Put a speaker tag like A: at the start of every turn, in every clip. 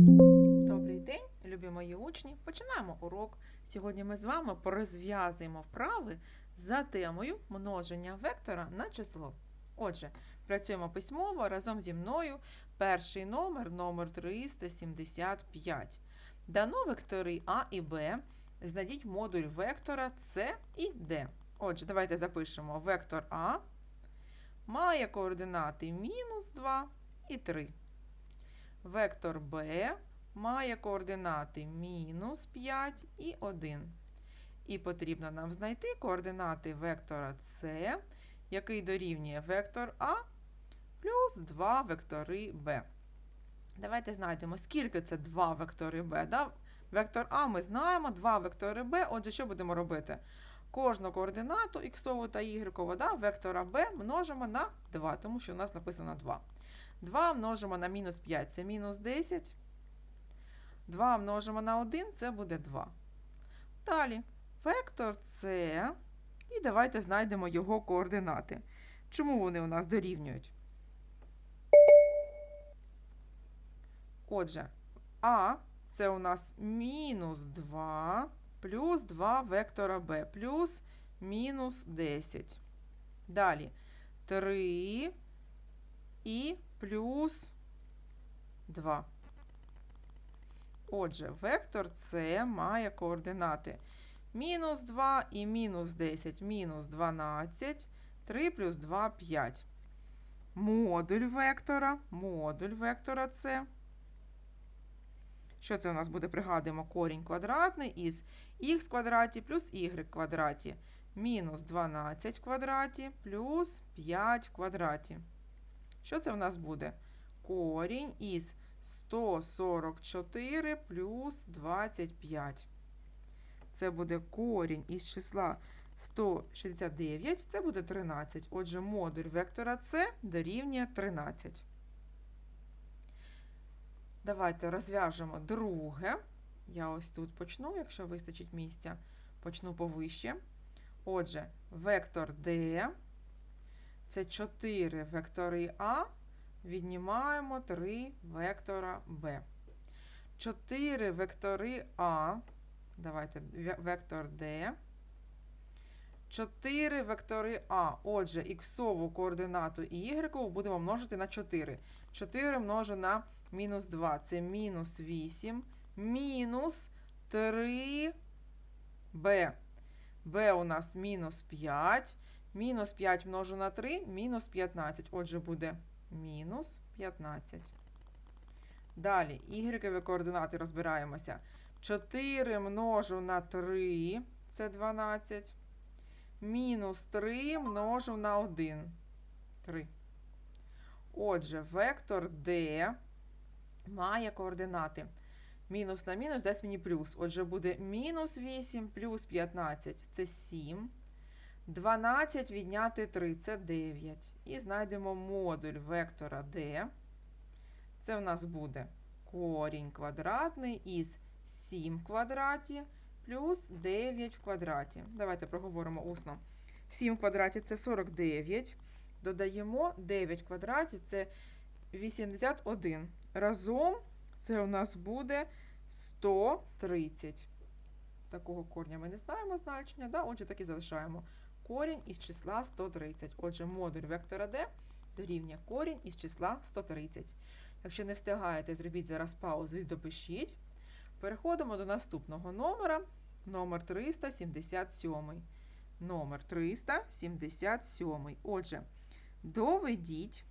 A: Добрий день, любі мої учні. Починаємо урок. Сьогодні ми з вами порозв'язуємо вправи за темою множення вектора на число. Отже, працюємо письмово разом зі мною. Перший номер номер 375. Дано вектори А і Б. Знайдіть модуль вектора С і Д. Отже, давайте запишемо вектор А має координати мінус 2 і 3. Вектор Б має координати мінус 5 і 1. І потрібно нам знайти координати вектора С, який дорівнює вектор А плюс 2 вектори Б. Давайте знайдемо, скільки це 2 вектори Б. Да? Вектор А ми знаємо, 2 вектори Б. Отже, що будемо робити? Кожну координату х та y да, вектора b множимо на 2, тому що у нас написано 2. 2 множимо на мінус 5 це мінус 10. 2 множимо на 1 це буде 2. Далі вектор С. І давайте знайдемо його координати. Чому вони у нас дорівнюють? Отже, А це у нас мінус 2 плюс 2 вектора b плюс мінус 10. Далі 3 і плюс 2. Отже, вектор С має координати мінус 2 і мінус 10, мінус 12, 3 плюс 2 5. Модуль вектора, модуль вектора С. Що це у нас буде? Пригадуємо корінь квадратний із х квадраті плюс y квадраті. Мінус 12 в квадраті плюс 5 в квадраті. Що це у нас буде? Корінь із 144 плюс 25. Це буде корінь із числа 169, це буде 13. Отже, модуль вектора С дорівнює 13. Давайте розв'яжемо друге. Я ось тут почну, якщо вистачить місця, почну повище. Отже, вектор D це 4 вектори А, віднімаємо 3 вектора Б. 4 вектори А, давайте вектор D. 4 вектори А. Отже, іксову координату і y будемо множити на 4. 4 множу на мінус 2. Це мінус 8. Мінус 3 b. b у нас мінус 5. Мінус 5 множу на 3, мінус 15. Отже, буде мінус 15. Далі, y координати розбираємося. 4 множу на 3, це 12. Мінус 3 множу на 1. 3. Отже, вектор D має координати. Мінус на мінус дасть мені плюс. Отже, буде мінус 8 плюс 15 це 7. 12 відняти 3 це 9. І знайдемо модуль вектора D. Це в нас буде корінь квадратний із 7 в квадраті плюс 9 в квадраті. Давайте проговоримо усно. 7 в квадраті це 49. Додаємо 9 в квадраті це 81. Разом це у нас буде 130. Такого корня ми не знаємо значення, да? отже, так і залишаємо корінь із числа 130. Отже, модуль вектора D дорівнює корінь із числа 130. Якщо не встигаєте, зробіть зараз паузу і допишіть. Переходимо до наступного номера, номер 377. Номер 377. Отже, доведіть,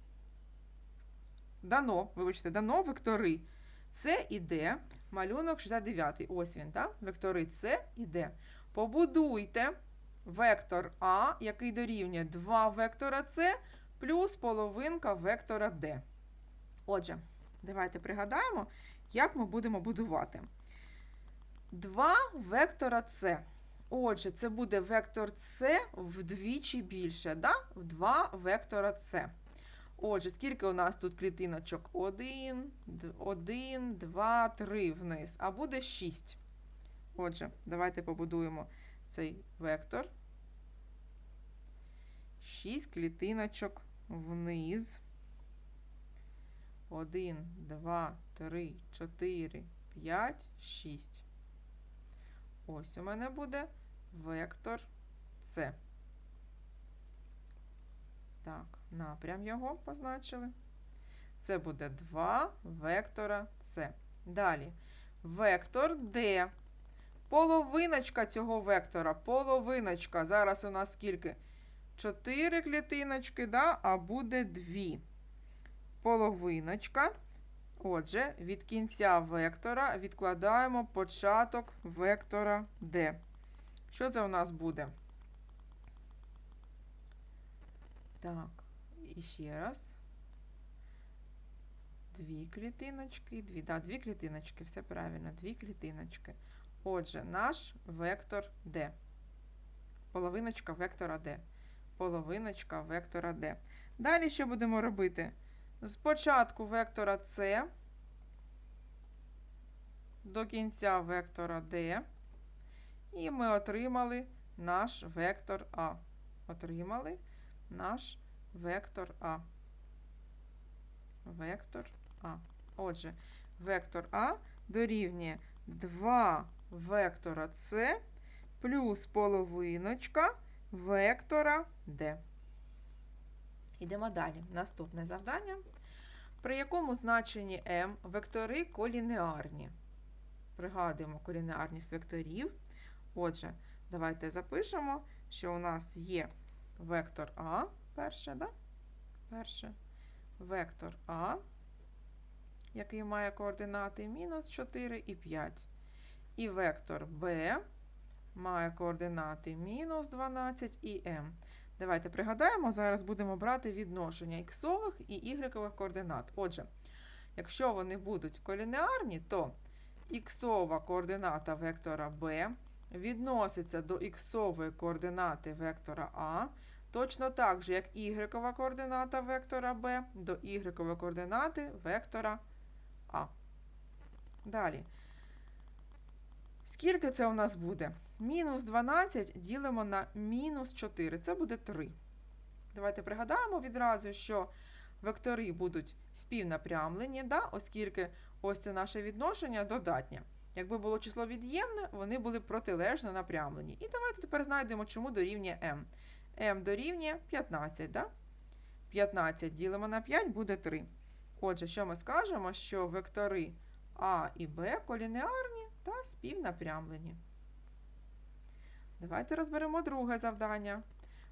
A: дано, вибачте, дано вектори С і Д, малюнок 69. Ось він, так? Вектори С і Д. Побудуйте вектор А, який дорівнює 2 вектора С плюс половинка вектора Д. Отже, давайте пригадаємо, як ми будемо будувати. 2 вектора С. Отже, це буде вектор С вдвічі більше, да? в 2 вектора С. Отже, скільки у нас тут клітиночок? 1, 1, 2, 3 вниз, а буде 6. Отже, давайте побудуємо цей вектор. 6 клітиночок вниз. 1, 2, 3, 4, 5, 6. Ось у мене буде вектор С. Так, напрям його позначили. Це буде 2 вектора С. Далі. Вектор D. Половиночка цього вектора. Половиночка. Зараз у нас скільки? 4 клітиночки, да? а буде 2. Половиночка. Отже, від кінця вектора відкладаємо початок вектора D. Що це у нас буде? Так, і ще раз. Дві клітиночки, дві, да, дві клітиночки, все правильно, дві клітиночки. Отже, наш вектор D. Половиночка вектора D. Половиночка вектора D. Далі що будемо робити? Спочатку вектора C до кінця вектора D. І ми отримали наш вектор А. Отримали наш вектор А. Вектор А. Отже, вектор А дорівнює 2 вектора С плюс половиночка вектора D. Йдемо далі. Наступне завдання. При якому значенні m вектори колінеарні? Пригадуємо колінеарність векторів. Отже, давайте запишемо, що у нас є вектор А, перше, да? перше. Вектор А, який має координати мінус 4 і 5. І вектор Б має координати мінус 12 і М. Давайте пригадаємо, зараз будемо брати відношення іксових і ігрекових координат. Отже, якщо вони будуть колінеарні, то іксова координата вектора b відноситься до іксової координати вектора А, точно так же, як ігрекова координата вектора b до ігрекової координати вектора А. Далі. Скільки це у нас буде? Мінус 12 ділимо на мінус 4. Це буде 3. Давайте пригадаємо відразу, що вектори будуть співнапрямлені, да? оскільки ось це наше відношення додатнє. Якби було число від'ємне, вони були протилежно напрямлені. І давайте тепер знайдемо, чому дорівнює m. m дорівнює 15. Да? 15 ділимо на 5 буде 3. Отже, що ми скажемо? Що вектори А і Б колінеарні та співнапрямлені. Давайте розберемо друге завдання.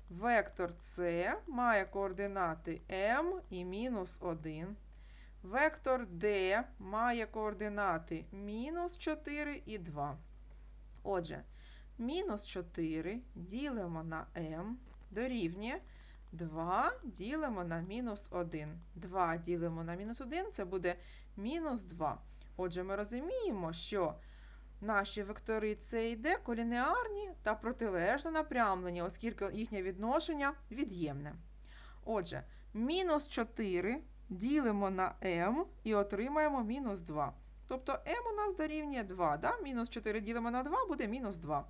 A: Вектор С має координати m і мінус 1. Вектор D має координати мінус 4 і 2. Отже, мінус 4 ділимо на m дорівнює 2 ділимо на мінус 1. 2 ділимо на мінус 1 це буде мінус 2. Отже, ми розуміємо, що наші вектори С і Д колінеарні та протилежно напрямлені, оскільки їхнє відношення від'ємне. Отже, мінус 4 ділимо на m і отримаємо мінус 2. Тобто m у нас дорівнює 2. Да? Мінус 4 ділимо на 2 буде мінус 2.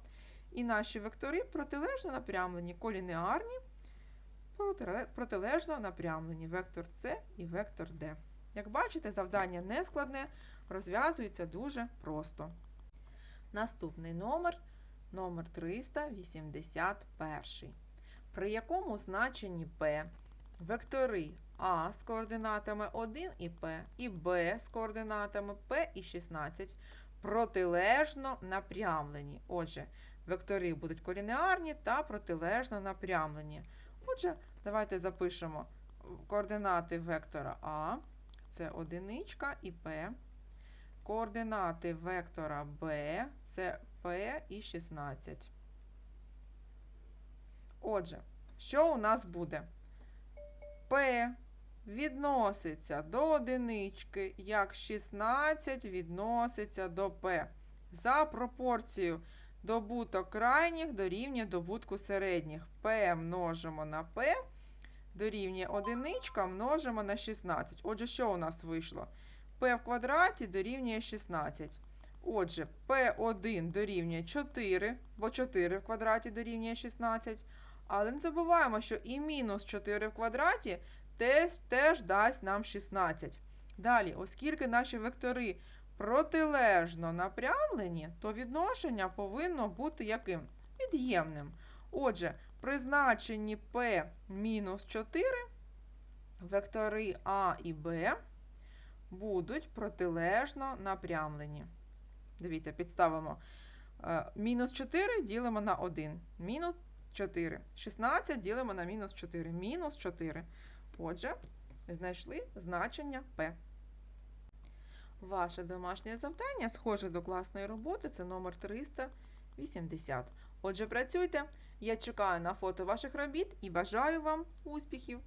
A: І наші вектори протилежно напрямлені, колінеарні, протилежно напрямлені вектор С і вектор D. Як бачите, завдання не складне, розв'язується дуже просто. Наступний номер номер 381. При якому значенні P вектори А з координатами 1 і P і Б з координатами P і 16 протилежно напрямлені. Отже, вектори будуть колінеарні та протилежно напрямлені. Отже, давайте запишемо координати вектора А, це одиничка і P. Координати вектора b це p і 16. Отже, що у нас буде? P відноситься до одинички, як 16 відноситься до P. За пропорцією добуток крайніх дорівнює добутку середніх. P множимо на P, дорівнює одиничка множимо на 16. Отже, що у нас вийшло? P в квадраті дорівнює 16. Отже, p1 дорівнює 4, бо 4 в квадраті дорівнює 16. Але не забуваємо, що і мінус 4 в квадраті теж, теж дасть нам 16. Далі, оскільки наші вектори протилежно напрямлені, то відношення повинно бути яким? Від'ємним. Отже, при значенні p мінус 4 вектори А і Б будуть протилежно напрямлені. Дивіться, підставимо. Е, Мінус 4 ділимо на 1. Мінус 4. 16 ділимо на мінус 4. Мінус 4. Отже, знайшли значення P. Ваше домашнє завдання, схоже до класної роботи, це номер 380. Отже, працюйте. Я чекаю на фото ваших робіт і бажаю вам успіхів!